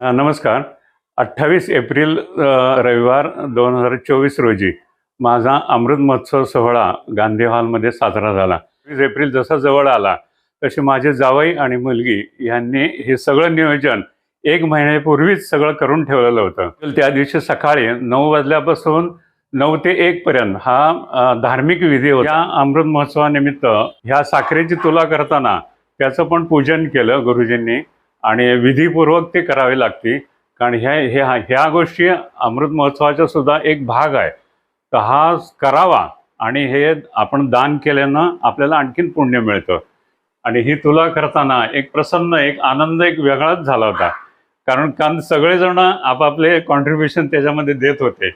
नमस्कार. अठ्ठावीस एप्रिल रविवार दोन हजार चोवीस रोजी माझा अमृत महोत्सव सोहळा गांधी हॉलमध्ये साजरा झाला. वीस एप्रिल जसा जवळ आला तसे माझे जावई आणि मुलगी यांनी हे सगळं नियोजन एक महिन्यापूर्वीच सगळं करून ठेवलेलं होतं. त्या दिवशी सकाळी नऊ वाजल्यापासून नऊ ते एक पर्यंत हा धार्मिक विधी होता. या अमृत महोत्सवानिमित्त ह्या साखरेची तुला करताना त्याचं पण पूजन केलं गुरुजींनी. आणि विधीपूर्वक ते करावे लागते. कारण ह्या ह्या ह्या गोष्टी अमृत महोत्सवाचा सुद्धा एक भाग आहे. तर हा करावा आणि हे आपण दान केल्यानं आपल्याला आणखीन पुण्य मिळतं. आणि ही तुला करताना एक प्रसन्न एक आनंद एक वेगळाच झाला होता. कारण कारण सगळेजण आपापले कॉन्ट्रीब्युशन त्याच्यामध्ये देत होते.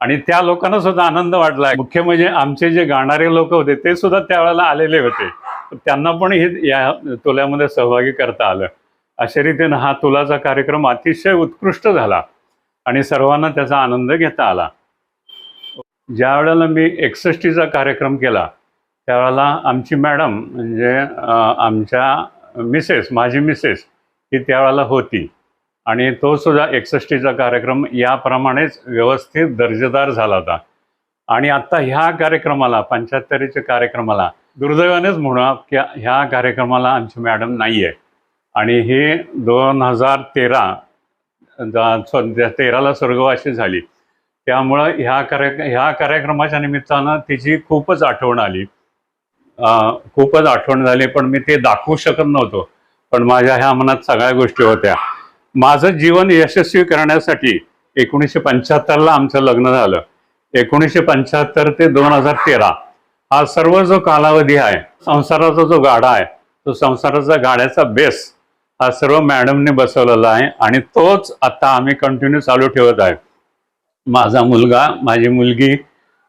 आणि त्या लोकांना सुद्धा आनंद वाटला. मुख्य म्हणजे आमचे जे गाणारे लोक होते ते सुद्धा त्यावेळेला आलेले होते. त्यांना पण हे या तुल्यामध्ये सहभागी करता आलं. अशा रीतीनं हा तुलाचा कार्यक्रम अतिशय उत्कृष्ट झाला आणि सर्वांना त्याचा आनंद घेता आला. ज्या वेळेला मी एकसष्टीचा कार्यक्रम केला त्यावेळेला आमची मॅडम म्हणजे आमच्या मिसेस माझी मिसेस ही त्यावेळेला होती आणि तो सुद्धा एकसष्टीचा कार्यक्रम याप्रमाणेच व्यवस्थित दर्जेदार झाला होता. आणि आत्ता ह्या कार्यक्रमाला पंच्याहत्तरीच्या कार्यक्रमाला दुर्दैवानेच म्हणा की ह्या कार्यक्रमाला आमची मॅडम नाही आहे आणि ही दोन हजार तेरा तेराला स्वर्गवासी झाली. त्यामुळं ह्या कार्य ह्या कार्यक्रमाच्या निमित्तानं तिची खूपच आठवण आली. खूपच आठवण झाली पण मी ते दाखवू शकत नव्हतो. पण माझ्या ह्या मनात सगळ्या गोष्टी होत्या. माझं जीवन यशस्वी करण्यासाठी एकोणीसशे पंच्याहत्तरला आमचं लग्न झालं. एकोणीसशे पंच्याहत्तर ते दोन हजार तेरा. हा सर्व जो कालावधी आहे संसाराचा जो गाडा आहे तो संसाराचा गाड्याचा बेस हा सर्व मॅडमने बसवलेला आहे आणि तोच आता आम्ही कंटिन्यू चालू ठेवत आहे. माझा मुलगा माझी मुलगी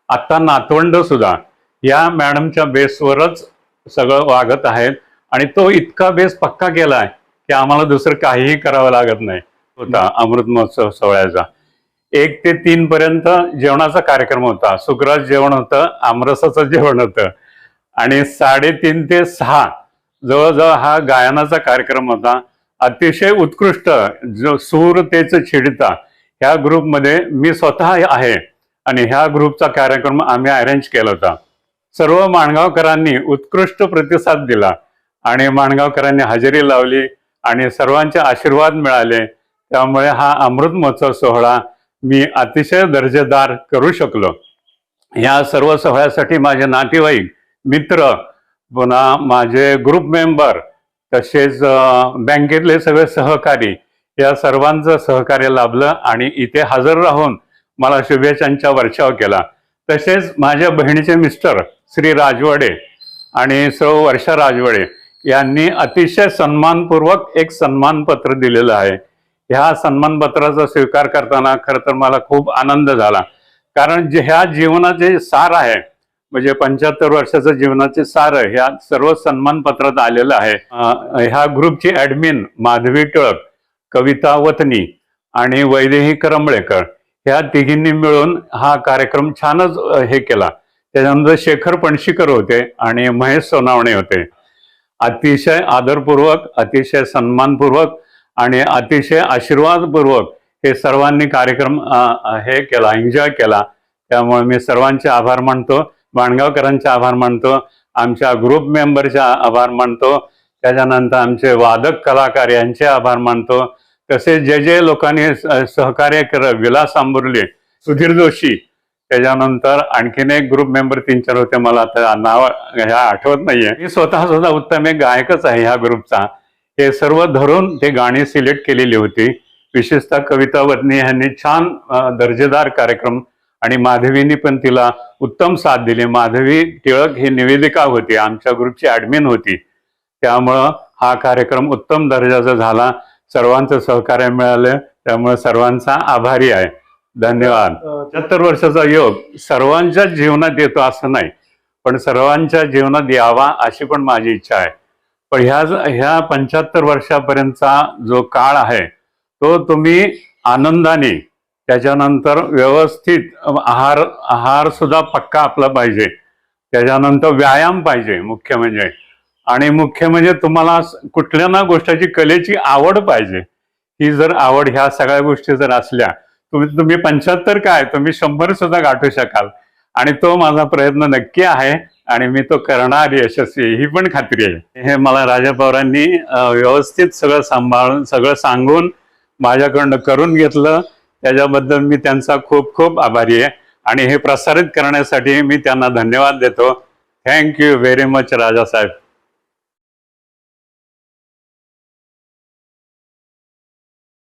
आत्ता नातवंड सुद्धा या मॅडमच्या बेसवरच सगळं वागत आहेत आणि तो इतका बेस पक्का केला आहे की आम्हाला दुसरं काहीही करावं लागत नाही. होता अमृत महोत्सव सोहळ्याचा. एक ते तीन पर्यंत जेवणाचा कार्यक्रम होता. सुग्रास जेवण होतं आमरसाचं जेवण होतं. आणि साडेतीन ते सहा जवळजवळ हा गायनाचा कार्यक्रम होता. अतिशय उत्कृष्ट जो सूर तेच छिडता ह्या ग्रुपमध्ये मी स्वतः आहे आणि ह्या ग्रुपचा कार्यक्रम आम्ही अरेंज केला होता. सर्व माणगावकरांनी उत्कृष्ट प्रतिसाद दिला आणि माणगावकरांनी हजेरी लावली आणि सर्वांचे आशीर्वाद मिळाले. त्यामुळे हा अमृत महोत्सव सोहळा मी अतिशय दर्जेदार करू शकलो. ह्या सर्व सोहळ्यासाठी माझे नातेवाईक मित्र पुन्हा माझे ग्रुप मेंबर तसेच बँकेतले सगळे सहकारी या सर्वांचं सहकार्य लाभलं आणि इथे हजर राहून मला शुभेच्छांचा वर्षाव केला. तसेच माझ्या बहिणीचे मिस्टर श्री राजवाडे आणि सौ वर्षा राजवाडे यांनी अतिशय सन्मानपूर्वक एक सन्मानपत्र दिलेलं आहे. ह्या सन्मानपत्राचा स्वीकार करताना खरं तर मला खूप आनंद झाला. कारण जे ह्या जीवनाचे सार आहे म्हणजे पंच्याहत्तर वर्षाचं जीवनाचे सार ह्या सर्व सन्मानपत्रात आलेलं आहे. ह्या ग्रुपची ऍडमिन माधवी टिळक कविता वतनी आणि वैदेही करंबळेकर ह्या तिघींनी मिळून हा कार्यक्रम छानच हे केला. त्याच्यानंतर शेखर पणशीकर होते आणि महेश सोनावणे होते. अतिशय आदरपूर्वक अतिशय सन्मानपूर्वक आणि अतिशय आशीर्वादपूर्वक हे सर्वांनी कार्यक्रम हे केला एन्जॉय केला. त्यामुळे मी सर्वांचे आभार मानतो. माणगावकरांचे आभार मानतो आमच्या ग्रुप मेंबरचे आभार मानतो त्याच्यानंतर आमचे वादक कलाकार यांचे आभार मानतो. तसेच जे जे लोकांनी सहकार्य केलं विलास आंबुर्ले सुधीर जोशी त्याच्यानंतर आणखीन एक ग्रुप मेंबर तीन चार होते मला आता नाव ह्या आठवत नाहीये. मी स्वतः सुद्धा उत्तम एक गायकच आहे ह्या ग्रुपचा हे सर्व धरून ते गाणी सिलेक्ट केलेली होती. विशेषतः कविता वदनी यांनी छान दर्जेदार कार्यक्रम आणि माधवींनी पण तिला उत्तम साथ दिली. माधवी टिळक ही निवेदिका होती आमच्या ग्रुपची ऍडमिन होती. त्यामुळं हा कार्यक्रम उत्तम दर्जाचा झाला. सर्वांचं सहकार्य मिळालं. त्यामुळे सर्वांचा आभारी आहे. धन्यवाद. पंच्याहत्तर वर्षाचा योग सर्वांच्या जीवनात येतो असं नाही पण सर्वांच्या जीवनात यावा अशी पण माझी इच्छा आहे. पण ह्या ह्या पंच्याहत्तर वर्षापर्यंतचा जो काळ आहे तो तुम्ही आनंदाने त्याच्यानंतर व्यवस्थित आहार आहार सुद्धा पक्का आपला पाहिजे. त्याच्यानंतर व्यायाम पाहिजे मुख्य म्हणजे. आणि मुख्य म्हणजे तुम्हाला कुठल्या ना गोष्टीची कलेची आवड पाहिजे. ही जर आवड ह्या सगळ्या गोष्टी जर असल्या तुम्ही तुम्ही पंच्याहत्तर काय तुम्ही शंभर सुद्धा गाठू शकाल. आणि तो माझा प्रयत्न नक्की आहे आणि मी तो करणार यशस्वी ही पण खात्री आहे. हे मला राजा पवारांनी व्यवस्थित सगळं सांभाळून सगळं सांगून माझ्याकडनं करून घेतलं. त्याच्याबद्दल मी त्यांचा खूप खूप आभारी आहे. आणि हे प्रसारित करण्यासाठी मी त्यांना धन्यवाद देतो. Thank you very much Raja Saheb.